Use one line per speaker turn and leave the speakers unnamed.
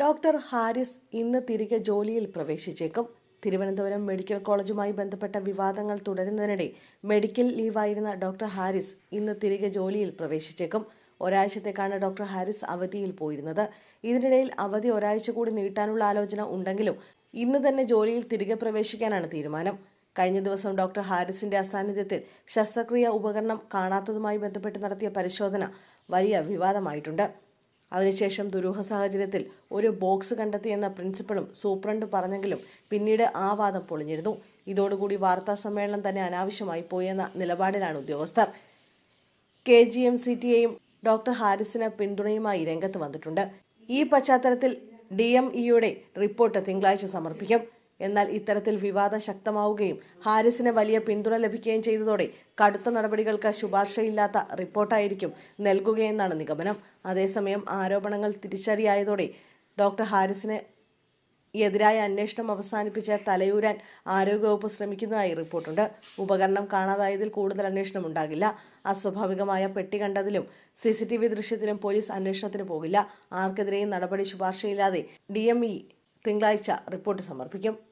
Doctor Haris ഇന്ന് തിരികെ ജോലിയിൽ പ്രവേശിച്ചേക്കും. തിരുവനന്തപുരം മെഡിക്കൽ കോളേജുമായി ബന്ധപ്പെട്ട വിവാദങ്ങൾ തുടരുന്നതിനിടെ മെഡിക്കൽ ലീവായിരുന്ന ഡോക്ടർ ഹാരിസ് ഇന്ന് തിരികെ ജോലിയിൽ പ്രവേശിച്ചേക്കും. ഒരാഴ്ചത്തേക്കാണ് ഡോക്ടർ ഹാരിസ് അവധിയിൽ പോയിരുന്നത്. ഇതിനിടയിൽ അവധി ഒരാഴ്ച കൂടി നീട്ടാനുള്ള ആലോചന ഉണ്ടെങ്കിലും ഇന്ന് തന്നെ ജോലിയിൽ തിരികെ പ്രവേശിക്കാനാണ് തീരുമാനം. കഴിഞ്ഞ ദിവസം ഡോക്ടർ ഹാരിസിന്റെ അസാന്നിധ്യത്തിൽ ശസ്ത്രക്രിയ ഉപകരണം കാണാത്തതുമായി ബന്ധപ്പെട്ട് നടത്തിയ പരിശോധന വലിയ വിവാദമായിട്ടുണ്ട്. അതിനുശേഷം ദുരൂഹ സാഹചര്യത്തിൽ ഒരു ബോക്സ് കണ്ടെത്തിയെന്ന പ്രിൻസിപ്പളും സൂപ്രണ്ട് പറഞ്ഞെങ്കിലും പിന്നീട് ആ വാദം പൊളിഞ്ഞിരുന്നു. ഇതോടുകൂടി വാർത്താ സമ്മേളനം തന്നെ അനാവശ്യമായി പോയെന്ന നിലപാടിലാണ് ഉദ്യോഗസ്ഥർ. K G M C T എയും ഡോക്ടർ ഹാരിസിന് പിന്തുണയുമായി രംഗത്ത് വന്നിട്ടുണ്ട്. ഈ പശ്ചാത്തലത്തിൽ ഡി എം ഇയുടെ റിപ്പോർട്ട് തിങ്കളാഴ്ച സമർപ്പിക്കും. എന്നാൽ ഇത്തരത്തിൽ വിവാദം ശക്തമാവുകയും ഹാരിസിന് വലിയ പിന്തുണ ലഭിക്കുകയും ചെയ്തതോടെ കടുത്ത നടപടികൾക്ക് ശുപാർശയില്ലാത്ത റിപ്പോർട്ടായിരിക്കും നൽകുകയെന്നാണ് നിഗമനം. അതേസമയം ആരോപണങ്ങൾ തിരിച്ചറിയായതോടെ ഡോക്ടർ ഹാരിസിന് എതിരായ അന്വേഷണം അവസാനിപ്പിച്ച് തലയൂരാൻ ആരോഗ്യവകുപ്പ് ശ്രമിക്കുന്നതായി റിപ്പോർട്ടുണ്ട്. ഉപകരണം കാണാതായതിൽ കൂടുതൽ അന്വേഷണം ഉണ്ടാകില്ല. അസ്വാഭാവികമായ പെട്ടി കണ്ടതിലും സി സി ടി വി ദൃശ്യത്തിലും പോലീസ് അന്വേഷണത്തിന് പോകില്ല. ആർക്കെതിരെയും നടപടി ശുപാർശയില്ലാതെ ഡി എം ഇ തിങ്കളാഴ്ച റിപ്പോർട്ട് സമർപ്പിക്കും.